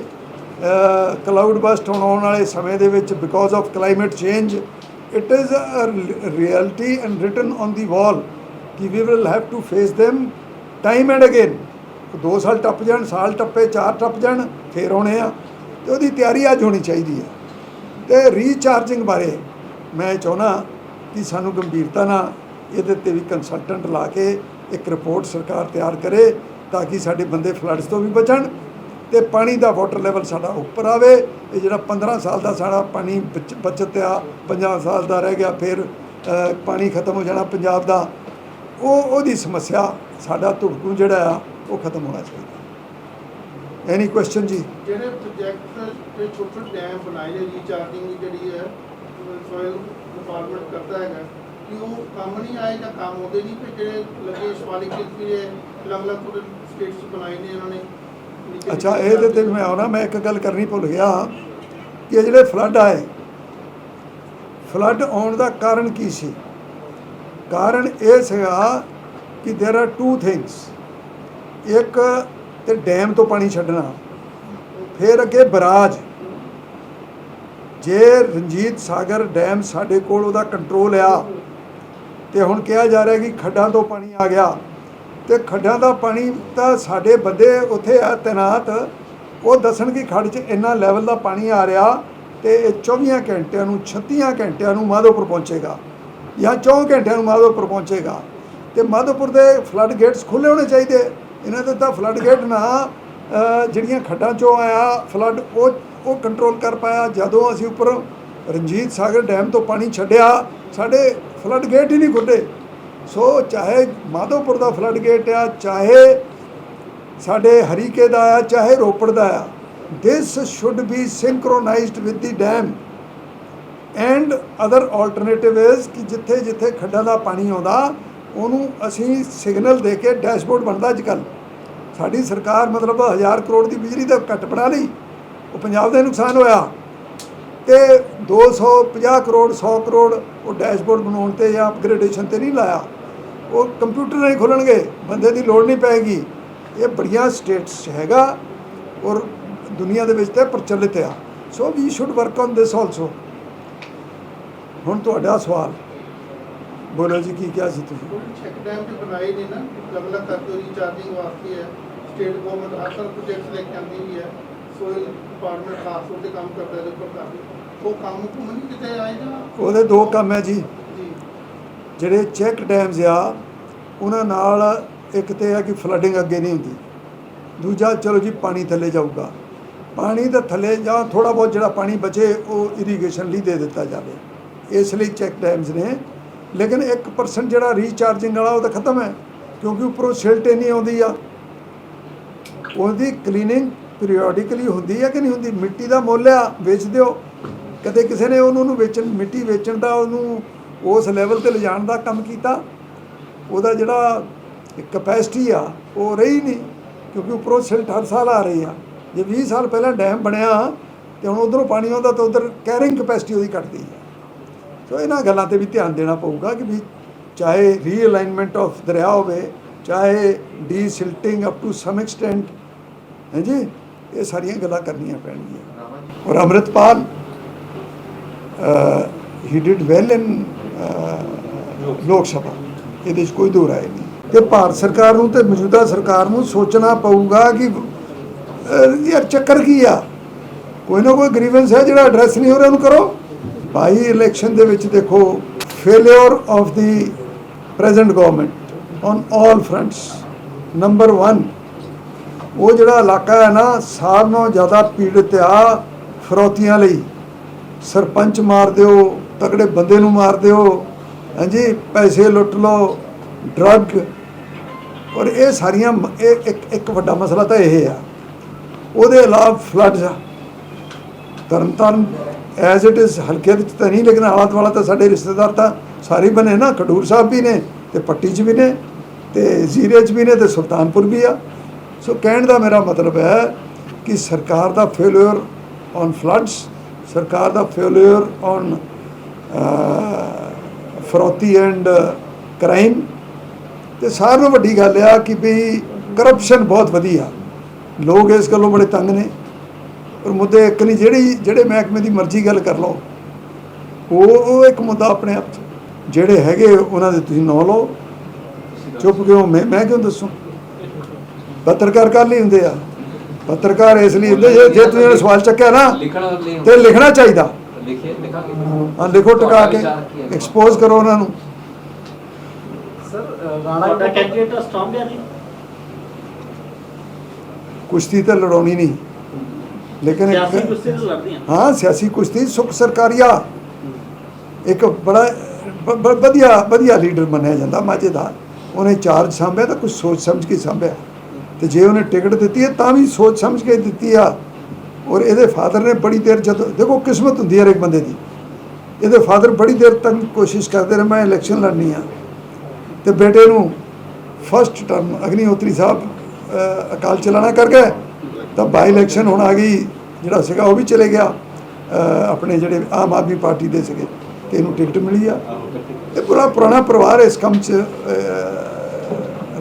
ਕਲਾਊਡ ਬਸਟ ਹੋਣ ਆਉਣ ਵਾਲੇ ਸਮੇਂ ਦੇ ਵਿੱਚ because of climate change it is a reality and written on the wall ਕਿ we will have to face them time and again ਦੋ ਸਾਲ ਟੱਪ ਜਾਣ, ਸਾਲ ਟੱਪੇ, ਚਾਰ ਟੱਪ ਜਾਣ, ਫੇਰ ਆਉਣੇ ਆ ਤੇ ਉਹਦੀ ਤਿਆਰੀ ਅੱਜ ਹੋਣੀ ਚਾਹੀਦੀ ਹੈ ਤੇ ਰੀਚਾਰਜਿੰਗ ਬਾਰੇ ਮੈਂ ਚਾਹੁੰਦਾ ਕਿ ਸਾਨੂੰ ਗੰਭੀਰਤਾ ਨਾਲ ਇਹਦੇ ਤੇ ਵੀ ਕੰਸਲਟੈਂਟ ਲਾ ਕੇ ਇੱਕ ਰਿਪੋਰਟ ਸਰਕਾਰ ਤਿਆਰ ਕਰੇ ਤਾਂ ਕਿ ਸਾਡੇ ਬੰਦੇ ਫਲੱਡਸ ਤੋਂ ਵੀ ਬਚਣ ਤੇ ਪਾਣੀ ਦਾ ਵਾਟਰ ਲੈਵਲ ਸਾਡਾ ਉੱਪਰ ਆਵੇ। ਇਹ ਜਿਹੜਾ 15 ਸਾਲ ਦਾ ਸਾਡਾ ਪਾਣੀ ਬਚ- ਬਚਤ ਆ 50 ਸਾਲ ਦਾ ਰਹਿ ਗਿਆ, ਫਿਰ ਪਾਣੀ ਖਤਮ ਹੋ ਜਾਣਾ ਪੰਜਾਬ ਦਾ, ਉਹ, ਉਹਦੀ ਸਮੱਸਿਆ ਸਾਡਾ ਧੁੜਕੂ ਜਿਹੜਾ ਆ, ਉਹ ਖਤਮ ਹੋਣਾ ਚਾਹੀਦਾ। ਐਨੀ ਕੁਐਸਚਨ ਜੀ ਜਿਹੜੇ ਪ੍ਰੋਜੈਕਟ ਤੇ ਛੋਟੇ ਛੋਟੇ ਡੈਮ ਬਣਾਏ ਨੇ ਰੀਚਾਰਜਿੰਗ ਦੀ ਜਿਹੜੀ ਹੈ ਸੋਇਲ ਡਿਪਾਰਟਮੈਂਟ ਕਰਦਾ ਹੈਗਾ ਕਿ ਉਹ ਕੰਮ ਨਹੀਂ ਆਏ ਜਾਂ ਕੰਮ ਉਹਦੇ ਨਹੀਂ ਕਿ ਜਿਹੜੇ ਲੱਗੇ ਸ਼ਿਵਾਲਿਕ ਕਿਰਤੀ ਦੇ ਅਲੱਗ-ਅਲੱਗ ਪੂਰੇ ਸਟੇਟਸ ਬਣਾਏ ਨੇ ਇਹਨਾਂ ਨੇ ਨਿੱਕੇ ਅੱਛਾ ਨਿੱਕੇ ਇਹਦੇ ਤੇ ਮੈਂ ਆਉਣਾ ਮੈਂ ਇੱਕ ਗੱਲ ਕਰਨੀ ਭੁੱਲ ਗਿਆ ਕਿ ਇਹ ਜਿਹੜੇ ਫਲੱਡ ਆਏ ਫਲੱਡ ਆਉਣ ਦਾ ਕਾਰਨ ਕੀ ਸੀ ਕਾਰਨ ਇਹ ਸੀਗਾ ਕਿ देयर ਆਰ ਟੂ ਥਿੰਗਸ ਇੱਕ ਤੇ ਡੈਮ ਤੋਂ ਪਾਣੀ ਛੱਡਣਾ। ਫਿਰ ਅੱਗੇ ਬਰਾਜ। ਜੇ ਰਣਜੀਤ ਸਾਗਰ ਡੈਮ ਸਾਡੇ ਕੋਲ ਉਹਦਾ ਕੰਟਰੋਲ ਆ, ਤੇ ਹੁਣ ਕਿਹਾ ਜਾ ਰਿਹਾ ਕਿ ਖੱਡਾਂ ਤੋਂ ਪਾਣੀ ਆ ਗਿਆ। ਤੇ ਖੱਡਾਂ ਦਾ ਪਾਣੀ ਤਾਂ ਸਾਡੇ ਬੰਦੇ ਉੱਥੇ ਆ, ਤੈਨਾਤ। ਉਹ ਦੱਸਣ ਕਿ ਖੱਡ 'ਚ ਇੰਨਾ ਲੈਵਲ ਦਾ ਪਾਣੀ ਆ ਰਿਹਾ ਤੇ ਇਹ 24 ਘੰਟਿਆਂ ਨੂੰ 36 ਘੰਟਿਆਂ ਨੂੰ ਮਾਧੋਪੁਰ ਪਹੁੰਚੇਗਾ। ਜਾਂ 4 ਘੰਟਿਆਂ ਨੂੰ ਮਾਧੋਪੁਰ ਪਹੁੰਚੇਗਾ। ਤੇ ਮਾਧੋਪੁਰ ਦੇ ਫਲੱਡ ਗੇਟਸ ਖੁੱਲੇ ਹੋਣੇ ਚਾਹੀਦੇ। ਇਹਨਾਂ ਦੇ ਤਾਂ ਫਲੱਡ ਗੇਟ ਨਾ ਜਿਹੜੀਆਂ ਖੱਡਾਂ ਚੋਂ ਆਇਆ ਫਲੱਡ ਉਹ ਉਹ ਕੰਟਰੋਲ ਕਰ ਪਾਇਆ। ਜਦੋਂ ਅਸੀਂ ਉੱਪਰ ਰਣਜੀਤ ਸਾਗਰ ਡੈਮ ਤੋਂ ਪਾਣੀ ਛੱਡਿਆ, ਸਾਡੇ ਫਲੱਡ ਗੇਟ ਹੀ ਨਹੀਂ ਖੁੱਲੇ ਸੋ ਚਾਹੇ ਮਾਧੋਪੁਰ ਦਾ ਫਲੱਡ ਗੇਟ ਆ, ਚਾਹੇ ਸਾਡੇ ਹਰੀਕੇ ਦਾ ਆ, ਚਾਹੇ ਰੋਪੜ ਦਾ ਆ, this should be synchronized with the dam and other alternative is ਕਿ ਜਿੱਥੇ ਜਿੱਥੇ ਖੱਡਾਂ ਦਾ ਪਾਣੀ ਆਉਂਦਾ ਉਹਨੂੰ ਅਸੀਂ ਸਿਗਨਲ ਦੇ ਕੇ ਡੈਸ਼ਬੋਰਡ ਬਣਦਾ ਅੱਜ ਕੱਲ੍ਹ ਸਾਡੀ ਸਰਕਾਰ ਮਤਲਬ 1000 ਕਰੋੜ ਦੀ ਬਿਜਲੀ ਦਾ ਕੱਟ ਬਣਾ ਲਈ। ਉਹ ਪੰਜਾਬ ਦਾ ਨੁਕਸਾਨ ਹੋਇਆ। ਤੇ 250 ਕਰੋੜ 100 ਕਰੋੜ ਉਹ ਡੈਸ਼ਬੋਰਡ ਬਣਾਉਣ ਤੇ ਜਾਂ ਅਪਗ੍ਰੇਡੇਸ਼ਨ ਤੇ ਨਹੀਂ ਲਾਇਆ। ਉਹ ਕੰਪਿਊਟਰ ਨਹੀਂ ਖੁੱਲਣਗੇ, ਬੰਦੇ ਦੀ ਲੋੜ ਨਹੀਂ ਪੈਗੀ। ਇਹ ਬੜੀਆਂ ਸਟੇਟਸ 'ਚ ਹੈਗਾ ਔਰ ਦੁਨੀਆ ਦੇ ਵਿੱਚ ਤੇ ਪ੍ਰਚਲਿਤ ਆ। So we should work on this also ਹੁਣ ਤੁਹਾਡਾ ਸਵਾਲ। ਬੋਲੋ ਜੀ ਕੀ ਕਿਹਾ ਸੀ ਤੁਸੀਂ? ਚੈੱਕ ਡੈਮ ਤੇ ਬਣਾਏ ਨੇ ਨਾ ਅਲੱਗ ਅਲੱਗ ਕਰਕੇ ਰੀਚਾਰਜਿੰਗ ਵਾਸਤੇ ਹੈ ਸਟੇਟ ਗਵਰਨਮੈਂਟ ਤਰ੍ਹਾਂ ਪ੍ਰੋਜੈਕਟ ਲੈ ਕੇ ਆਉਂਦੀ ਵੀ ਹੈ ਸੋਇਲ ਡਿਪਾਰਟਮੈਂਟ ਖਾਸ ਤੌਰ ਤੇ ਕੰਮ ਕਰਦਾ ਇਹਦੇ ਉੱਪਰ ਕਾਫੀ। ਉਹ ਕੰਮ ਕੁਮ ਨਹੀਂ ਕਿਤੇ ਆਏਗਾ? ਉਹਦੇ ਦੋ ਕੰਮ ਹੈ ਜੀ। ਜਿਹੜੇ ਚੈੱਕ ਡੈਮਸ ਆ ਉਹਨਾਂ ਨਾਲ ਇੱਕ ਤੇ ਹੈ ਕਿ ਫਲੱਡਿੰਗ ਅੱਗੇ ਨਹੀਂ ਹੁੰਦੀ। ਦੂਜਾ ਚਲੋ ਜੀ ਪਾਣੀ ਥੱਲੇ ਜਾਊਗਾ। ਪਾਣੀ ਦਾ ਥੱਲੇ ਜਾਂ ਥੋੜਾ ਬਹੁਤ ਜਿਹੜਾ ਪਾਣੀ ਬਚੇ ਉਹ ਇਰੀਗੇਸ਼ਨ ਲਈ ਦੇ ਦਿੱਤਾ ਜਾਵੇ। ਇਸ ਲਈ ਚੈੱਕ ਡੈਮਸ ਨੇ ਲੇਕਿਨ 1% ਜਿਹੜਾ ਰੀਚਾਰਜਿੰਗ ਵਾਲਾ ਉਹ ਤਾਂ ਖਤਮ ਹੈ, ਕਿਉਂਕਿ ਉੱਪਰੋਂ ਸਿਲਟ ਨਹੀਂ ਆਉਂਦੀ ਆ। ਉਹਦੀ ਕਲੀਨਿੰਗ ਪੀਰੀਓਡਿਕਲੀ ਹੁੰਦੀ ਹੈ ਕਿ ਨਹੀਂ ਹੁੰਦੀ? ਮਿੱਟੀ ਦਾ ਮੁੱਲ ਆ, ਵੇਚ ਦਿਓ। ਕਦੇ ਕਿਸੇ ਨੇ ਉਹਨੂੰ ਉਹਨੂੰ ਵੇਚਣ, ਮਿੱਟੀ ਵੇਚਣ ਦਾ ਉਹਨੂੰ ਉਸ ਲੈਵਲ ਤੇ ਲਿਜਾਣ ਦਾ ਕੰਮ ਕੀਤਾ। ਉਹਦਾ ਜਿਹੜਾ ਕਪੈਸਿਟੀ ਆ, ਉਹ ਰਹੀ ਨਹੀਂ, ਕਿਉਂਕਿ ਉੱਪਰੋਂ ਸਿਲਟ ਹਰ ਸਾਲ ਆ ਰਹੀ ਆ। ਜੇ 20 ਸਾਲ ਪਹਿਲਾਂ ਡੈਮ ਬਣਿਆ ਤੇ ਹੁਣ ਉਧਰੋਂ ਪਾਣੀ ਆਉਂਦਾ ਤਾਂ ਉਧਰ ਕੈਰਿੰਗ ਕਪੈਸਿਟੀ ਉਹਦੀ ਘਟਦੀ ਹੈ ਸੋ ਇਹਨਾਂ ਗੱਲਾਂ ਤੇ ਵੀ ਧਿਆਨ ਦੇਣਾ ਪਊਗਾ ਕਿ ਵੀ ਚਾਹੇ ਰੀਅਲਾਈਨਮੈਂਟ ਆਫ ਦਰਿਆ ਹੋਵੇ, ਚਾਹੇ desilting up to some extent ਹੈ ਇਹ ਸਾਰੀਆਂ ਗੱਲਾਂ ਕਰਨੀਆਂ ਪੈਣਗੀਆਂ। ਔਰ Amritpal he did well in Lok Sabha. ਇਹਦੇ 'ਚ ਕੋਈ ਦੋ ਰਾਏ ਨਹੀਂ। ਤੇ ਭਾਰਤ ਸਰਕਾਰ ਨੂੰ ਤੇ ਮੌਜੂਦਾ ਸਰਕਾਰ ਨੂੰ ਸੋਚਣਾ ਪਊਗਾ ਕਿ ਯਾਰ ਚੱਕਰ ਕੀ ਆ? ਕੋਈ ਨਾ ਕੋਈ ਗ੍ਰੀਵੈਂਸ ਹੈ ਜਿਹੜਾ ਐਡਰੈਸ ਨਹੀਂ ਹੋ ਰਿਹਾ, ਉਹਨੂੰ ਕਰੋ। ਬਾਈ ਇਲੈਕਸ਼ਨ ਦੇ ਵਿੱਚ ਦੇਖੋ failure of the present government on all fronts number 1 ਉਹ ਜਿਹੜਾ ਇਲਾਕਾ ਹੈ ਨਾ ਸਾਰ ਨਾਲੋਂ ਜ਼ਿਆਦਾ ਪੀੜਤ ਆ ਫਰੋਤੀਆਂ ਲਈ। ਸਰਪੰਚ ਮਾਰ ਦਿਓ, ਤਕੜੇ ਬੰਦੇ ਨੂੰ ਮਾਰ ਦਿਓ, ਹਾਂਜੀ, ਪੈਸੇ ਲੁੱਟ ਲਓ ਡਰੱਗ ਔਰ ਇਹ ਸਾਰੀਆਂ ਇਹ ਇੱਕ ਇੱਕ ਵੱਡਾ ਮਸਲਾ ਤਾਂ ਇਹ ਆ। ਉਹਦੇ ਇਲਾਵਾ ਫਲੱਡ ਆ। ਤਰਨਤਾਰਨ ਐਜ਼ ਇਟ ਇਜ਼ ਹਲਕੇ ਵਿੱਚ ਤਾਂ ਨਹੀਂ, ਲੇਕਿਨ ਆਲਾ ਦੁਆਲਾ ਤਾਂ ਸਾਡੇ ਰਿਸ਼ਤੇਦਾਰ ਤਾਂ ਸਾਰੇ ਬਣੇ ਨਾ, ਖਡੂਰ ਸਾਹਿਬ ਵੀ ਨੇ, ਤੇ ਪੱਟੀ 'ਚ ਵੀ ਨੇ, ਤੇ ਜ਼ੀਰੇ 'ਚ ਵੀ ਨੇ, ਤੇ ਸੁਲਤਾਨਪੁਰ ਵੀ ਆ। ਸੋ ਕਹਿਣ ਦਾ ਮੇਰਾ ਮਤਲਬ ਹੈ ਕਿ ਸਰਕਾਰ ਦਾ ਫੇਲਿਅਰ ਔਨ ਫਲੱਡਸ ਸਰਕਾਰ ਦਾ ਫੇਲਿਅਰ ਔਨ ਫਰੋਤੀ ਐਂਡ ਕ੍ਰਾਈਮ ਤੇ ਸਾਰਿਆਂ ਨੂੰ ਵੱਡੀ ਗੱਲ ਆ ਕਿ ਵੀ ਕਰਪਸ਼ਨ ਬਹੁਤ ਵਧੀਆ ਲੋਕ ਇਸ ਗੱਲੋਂ ਬੜੇ ਤੰਗ ਨੇ। ਪਰ ਮੁੱਦੇ ਇੱਕ ਨਹੀਂ ਜਿਹੜੀ ਜਿਹੜੇ ਮਹਿਕਮੇ ਦੀ ਮਰਜ਼ੀ ਗੱਲ ਕਰ ਲਓ ਉਹ ਉਹ ਇੱਕ ਮੁੱਦਾ ਆਪਣੇ ਆਪ 'ਚ ਜਿਹੜੇ ਹੈਗੇ ਉਹਨਾਂ ਦੇ ਤੁਸੀਂ ਨਾਂ ਲਓ। ਚੁੱਪ ਕਿਉਂ? ਮੈਂ ਮੈਂ ਕਿਉਂ ਦੱਸੂ? ਪੱਤਰਕਾਰ ਕਰ ਲਈ ਹੁੰਦੇ ਆ। ਪੱਤਰਕਾਰ ਇਸ ਲਈ ਹੁੰਦੇ ਜੇ- ਜੇ ਤੁਸੀਂ ਇਹ ਸਵਾਲ ਚੱਕਿਆ ਨਾ ਤੇ ਲਿਖਣਾ ਚਾਹੀਦਾ। ਹਾਂ ਲਿਖੋ ਟਿਕਾ ਕੇ ਐਕਸਪੋਜ਼ ਕਰੋ ਉਹਨਾਂ ਨੂੰ। ਸਰ ਰਾਣਾ ਦਾ ਕੈਂਡੀਡੇਟ ਸਟਰੋਂਗ ਹੈ ਜੀ। ਕੁਸ਼ਤੀ ਤਾਂ ਲੜਾਉਣੀ ਨਹੀਂ। ਲੇਕਿਨ ਸਿਆਸੀ ਕੁਸ਼ਤੀ ਤਾਂ ਲੜਦੇ ਆ। ਹਾਂ ਸਿਆਸੀ ਕੁਸ਼ਤੀ ਸੁਖ ਸਰਕਾਰੀਆ। ਇੱਕ ਬੜਾ ਵਧੀਆ ਵਧੀਆ ਲੀਡਰ ਮੰਨਿਆ ਜਾਂਦਾ ਮਾਝੇਦਾਰ ਉਹਨੇ ਚਾਰਜ ਸੰਭਿਆ ਤਾਂ ਕੁਝ ਸੋਚ ਸਮਝ ਕੇ ਸੰਭਿਆ। ਤੇ ਜੇ ਉਹਨੇ ਟਿਕਟ ਦਿੱਤੀ ਹੈ ਤਾਂ ਵੀ ਸੋਚ ਸਮਝ ਕੇ ਦਿੱਤੀ ਆ। ਔਰ ਇਹਦੇ ਫਾਦਰ ਨੇ ਬੜੀ ਦੇਰ ਜਦੋਂ ਦੇਖੋ ਕਿਸਮਤ ਹੁੰਦੀ ਹੈ ਇੱਕ ਬੰਦੇ ਦੀ। ਇਹਦੇ ਫਾਦਰ ਬੜੀ ਦੇਰ ਤੱਕ ਕੋਸ਼ਿਸ਼ ਕਰਦੇ ਰਹੇ ਮੈਂ ਇਲੈਕਸ਼ਨ ਲੜਨੀ ਆ। ਤੇ ਬੇਟੇ ਨੂੰ ਫਸਟ ਟਰਮ ਅਗਨੀਹੋਤਰੀ ਸਾਹਿਬ ਅਕਾਲ ਚਲਾਣਾ ਕਰ ਗਏ। ਤਾਂ ਬਾਈ ਇਲੈਕਸ਼ਨ ਹੁਣ ਆ ਗਈ। ਜਿਹੜਾ ਸੀਗਾ ਉਹ ਵੀ ਚਲੇ ਗਿਆ ਆਪਣੇ ਜਿਹੜੇ ਆਮ ਆਦਮੀ ਪਾਰਟੀ ਦੇ ਸੀਗੇ ਤੇ ਇਹਨੂੰ ਟਿਕਟ ਮਿਲੀ ਆ। ਇਹ ਪੂਰਾ ਪੁਰਾਣਾ ਪਰਿਵਾਰ ਇਸ ਕੰਮ 'ਚ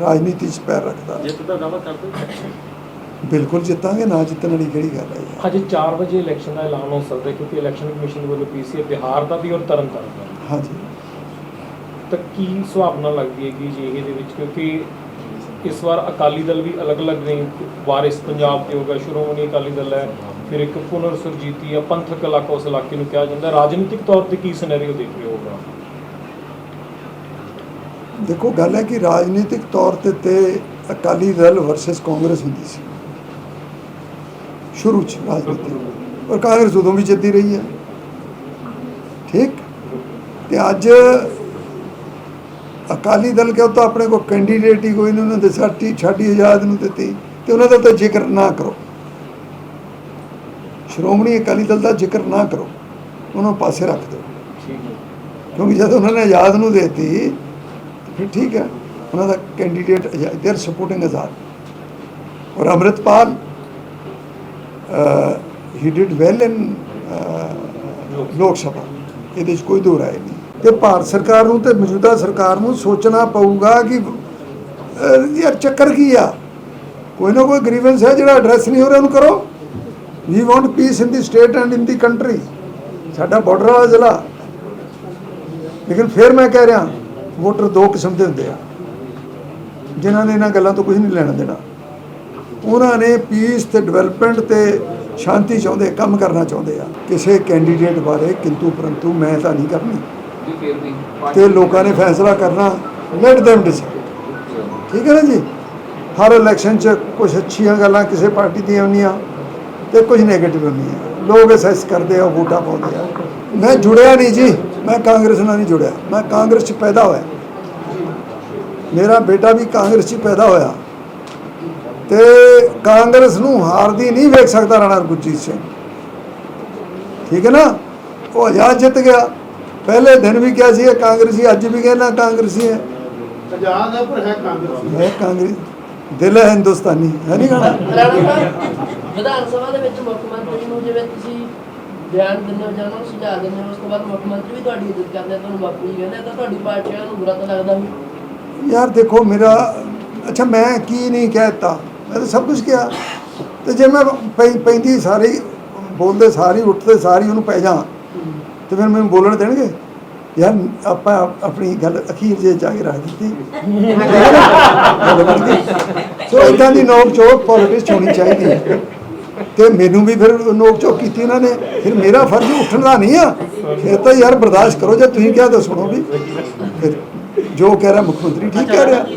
ਰਾਜਨੀਤੀ 'ਚ ਪੈਰ ਰੱਖਦਾ। ਜਿੱਤ ਦਾ ਦਾਵਾ ਕਰਦੇ ਬਿਲਕੁਲ ਜਿੱਤਾਂਗੇ ਨਾ ਜਿੱਤਣ ਵਾਲੀ ਕਿਹੜੀ ਗੱਲ ਹੈ। ਅੱਜ 4 ਵਜੇ ਇਲੈਕਸ਼ਨ ਦਾ ਐਲਾਨ ਹੋ ਸਕਦਾ ਹੈ ਕਿਉਂਕਿ ਇਲੈਕਸ਼ਨ ਕਮਿਸ਼ਨ ਵੱਲੋਂ ਪੀਸੀਏ ਬਿਹਾਰ ਦਾ ਵੀ ਔਰ ਤਰਨਤਾਰਨ ਦਾ। ਹਾਂਜੀ। ਤਾਂ ਕੀ ਸੁਭਾਵਨਾ ਲੱਗਦੀ ਹੈਗੀ ਜੀ ਇਹਦੇ ਵਿੱਚ ਕਿਉਂਕਿ ਇਸ ਵਾਰ ਅਕਾਲੀ ਦਲ ਵੀ ਅਲੱਗ-ਅਲੱਗ ਨੇ ਵਾਰਿਸ ਪੰਜਾਬ ਦੇ ਹੋਗਾ ਸ਼੍ਰੋਮਣੀ ਅਕਾਲੀ ਦਲ ਹੈ ਫਿਰ ਇੱਕ ਪੁਨਰ ਸੁਰਜੀਤੀ ਆ ਪੰਥਕ ਇਲਾਕਾ ਉਸ ਇਲਾਕੇ ਨੂੰ ਕਿਹਾ ਜਾਂਦਾ ਰਾਜਨੀਤਿਕ ਤੌਰ ਤੇ ਕੀ ਸਿਨੈਰੀਓ ਦੇਖ ਰਹੇ ਹੋਗਾ ਦੇਖੋ, ਗੱਲ ਹੈ ਕਿ ਰਾਜਨੀਤਿਕ ਤੌਰ ਤੇ ਤੇ ਅਕਾਲੀ ਦਲ ਵਰਸਸ ਕਾਂਗਰਸ ਹੁੰਦੀ ਸੀ। ਸ਼ੁਰੂ ਚ ਰਾਜਨੀਤੀ। ਔਰ ਕਾਂਗਰਸ ਉਦੋਂ ਵੀ ਜਿੱਤੀ ਰਹੀ ਹੈ। ਠੀਕ? ਤੇ ਅੱਜ ਅਕਾਲੀ ਦਲ ਕਿਉਂ ਤਾਂ ਆਪਣੇ ਕੋ ਕੈਂਡੀਡੇਟ ਹੀ ਕੋਈ ਨਹੀਂ, ਉਹਨਾਂ ਦੇ ਸਾਡੀ ਛਾਡੀ ਆਜ਼ਾਦ ਨੂੰ ਦਿੱਤੀ? ਤੇ ਉਹਨਾਂ ਦਾ ਤਾਂ ਜ਼ਿਕਰ ਨਾ ਕਰੋ। ਸ਼੍ਰੋਮਣੀ ਅਕਾਲੀ ਦਲ ਦਾ ਜ਼ਿਕਰ ਨਾ ਕਰੋ, ਉਹਨਾਂ ਨੂੰ ਪਾਸੇ ਰੱਖ ਦਿਓ। ਕਿਉਂਕਿ ਜਦ ਉਹਨਾਂ ਨੇ ਆਜ਼ਾਦ ਨੂੰ ਦੇਤੀ, ਫਿਰ ਠੀਕ ਹੈ, ਉਹਨਾਂ ਦਾ ਕੈਂਡੀਡੇਟ ਦੇ ਆਰ ਸਪੋਰਟਿੰਗ ਆਜ਼ਾਦ। ਔਰ Amritpal he did well in Lok Sabha. ਇਹਦੇ 'ਚ ਕੋਈ ਦੋ ਰਾਏ ਨਹੀਂ। ਤੇ ਭਾਰਤ ਸਰਕਾਰ ਨੂੰ ਤੇ ਮੌਜੂਦਾ ਸਰਕਾਰ ਨੂੰ ਸੋਚਣਾ ਪਊਗਾ ਕਿ ਯਾਰ ਚੱਕਰ ਕੀ ਆ? ਕੋਈ ਨਾ ਕੋਈ ਗ੍ਰੀਵੈਂਸ ਹੈ ਜਿਹੜਾ ਐਡਰੈਸ ਨਹੀਂ ਹੋ ਰਿਹਾ, ਉਹਨੂੰ ਕਰੋ। We want peace in the state and in the country ਸਾਡਾ ਬਾਰਡਰ ਵਾਲਾ ਜ਼ਿਲ੍ਹਾ। ਲੇਕਿਨ ਫਿਰ ਮੈਂ ਕਹਿ ਰਿਹਾ ਵੋਟਰ ਦੋ ਕਿਸਮ ਦੇ ਹੁੰਦੇ ਆ। ਜਿਨ੍ਹਾਂ ਨੇ ਇਹਨਾਂ ਗੱਲਾਂ ਤੋਂ ਕੁਝ ਨਹੀਂ ਲੈਣਾ ਦੇਣਾ। ਉਹਨਾਂ ਨੇ ਪੀਸ ਤੇ ਡਿਵੈਲਪਮੈਂਟ ਤੇ ਸ਼ਾਂਤੀ ਚਾਹੁੰਦੇ, ਕੰਮ ਕਰਨਾ ਚਾਹੁੰਦੇ ਆ। ਕਿਸੇ ਕੈਂਡੀਡੇਟ ਬਾਰੇ ਕਿੰਤੂ ਪਰੰਤੂ ਮੈਂ ਤਾਂ ਨਹੀਂ ਕਰਨੀ। ਜੀ ਤੇ ਲੋਕਾਂ ਨੇ ਫੈਸਲਾ ਕਰਨਾ ਲੈਟ them decide ਠੀਕ ਹੈ ਨਾ ਜੀ? ਹਰ ਇਲੈਕਸ਼ਨ 'ਚ ਕੁਝ ਅੱਛੀਆਂ ਗੱਲਾਂ ਕਿਸੇ ਪਾਰਟੀ ਦੀਆਂ ਹੁੰਦੀਆਂ। ਤੇ ਕੁਝ ਨੈਗੇਟਿਵ ਹੁੰਦੀਆਂ ਲੋਕ ਅਸੈਸ ਕਰਦੇ ਆ ਵੋਟਾਂ ਪਾਉਂਦੇ ਆ। ਮੈਂ ਜੁੜਿਆ ਨਹੀਂ ਜੀ। ਮੈਂ ਕਾਂਗਰਸ ਨਾਲ ਨਹੀਂ ਜੁੜਿਆ। ਮੈਂ ਕਾਂਗਰਸ 'ਚ ਪੈਦਾ ਹੋਇਆ। ਮੇਰਾ ਬੇਟਾ ਵੀ ਕਾਂਗਰਸ 'ਚ ਹੀ ਪੈਦਾ ਹੋਇਆ। ਤੇ ਕਾਂਗਰਸ ਨੂੰ ਹਾਰਦੀ ਨਹੀਂ ਵੇਖ ਸਕਦਾ ਰਾਣਾ ਗੁਰਜੀਤ ਸਿੰਘ। ਠੀਕ ਹੈ ਨਾ? ਉਹ ਆਜ਼ਾਦ ਜਿੱਤ ਗਿਆ। ਪਹਿਲੇ ਦਿਨ ਵੀ ਕਿਹਾ ਸੀ ਇਹ ਕਾਂਗਰਸੀ ਅੱਜ ਵੀ ਕਹਿੰਦਾ ਕਾਂਗਰਸੀ ਹੈ। ਆਜ਼ਾਦ ਹੈ ਪਰ ਹੈ ਕਾਂਗਰਸੀ। ਮੈਂ ਕਾਂਗਰਸ। ਦਿਲ ਹੈ ਹਿੰਦੁਸਤਾਨੀ। ਹੈ ਨਹੀਂ ਗਾਣਾ? ਵਿਧਾਨ ਸਭਾ ਦੇ ਵਿੱਚ ਮੁੱਖ ਮੰਤਰੀ ਨੂੰ ਜਿਵੇਂ ਤੁਸੀਂ ਬਿਆਨ ਦਿੰਦੇ ਹੋ ਜਾਂ ਉਹਨਾਂ ਨੂੰ ਸੁਝਾਅ ਦਿੰਦੇ ਹੋ ਉਸ ਤੋਂ ਬਾਅਦ ਮੁੱਖ ਮੰਤਰੀ ਵੀ ਤੁਹਾਡੀ ਇੱਜ਼ਤ ਕਰਦੇ ਆ, ਤੁਹਾਨੂੰ ਬਾਪੂ ਜੀ ਕਹਿੰਦੇ ਆ, ਤਾਂ ਤੁਹਾਡੀ ਪਾਰਟੀ ਵਾਲਿਆਂ ਨੂੰ ਬੁਰਾ ਤਾਂ ਲੱਗਦਾ ਵੀ। ਯਾਰ ਦੇਖੋ ਮੇਰਾ ਅੱਛਾ ਮੈਂ ਕੀ ਨਹੀਂ ਕਹਿਤਾ ਮੈਂ ਤਾਂ ਸਭ ਕੁਝ ਕਿਹਾ। ਤੇ ਜੇ ਮੈਂ ਪੈ- ਪੈਂਦੀ ਸਾਰੀ ਬੋਲਦੇ ਸਾਰੀ ਉੱਠਦੇ ਸਾਰੀ ਉਹਨੂੰ ਪੈ ਜਾ ਤੇ ਫਿਰ ਮੈਨੂੰ ਬੋਲਣ ਦੇਣਗੇ? ਯਾਰ ਆਪਾਂ ਆਪਣੀ ਗੱਲ ਅਖੀਰ ਜੇ ਜਾ ਕੇ ਰੱਖ ਦਿੱਤੀ। [LAUGHS] ਗੱਲ ਬਣ ਗਈ। ਸੋ ਇਦਾਂ ਦੀ ਨੋਕ ਚੋਕ ਪੋਲਿਟਿਕਸ ਹੋਣੀ ਚਾਹੀਦੀ ਹੈ। ਤੇ ਮੈਨੂੰ ਵੀ ਫਿਰ ਨੋਕ ਚੋਕ ਕੀਤੀ ਉਹਨਾਂ ਨੇ। ਫਿਰ ਮੇਰਾ ਫਰਜ਼ ਉੱਠਣਾ ਨਹੀਂ ਆ। ਫਿਰ ਤਾਂ ਯਾਰ ਬਰਦਾਸ਼ਤ ਕਰੋ, ਜੇ ਤੁਸੀਂ ਕਿਹਾ ਤਾਂ ਸੁਣੋ ਵੀ। ਫਿਰ ਜੋ ਕਹਿ ਰਿਹਾ ਮੁੱਖ ਮੰਤਰੀ ਠੀਕ ਕਹਿ ਰਿਹਾ।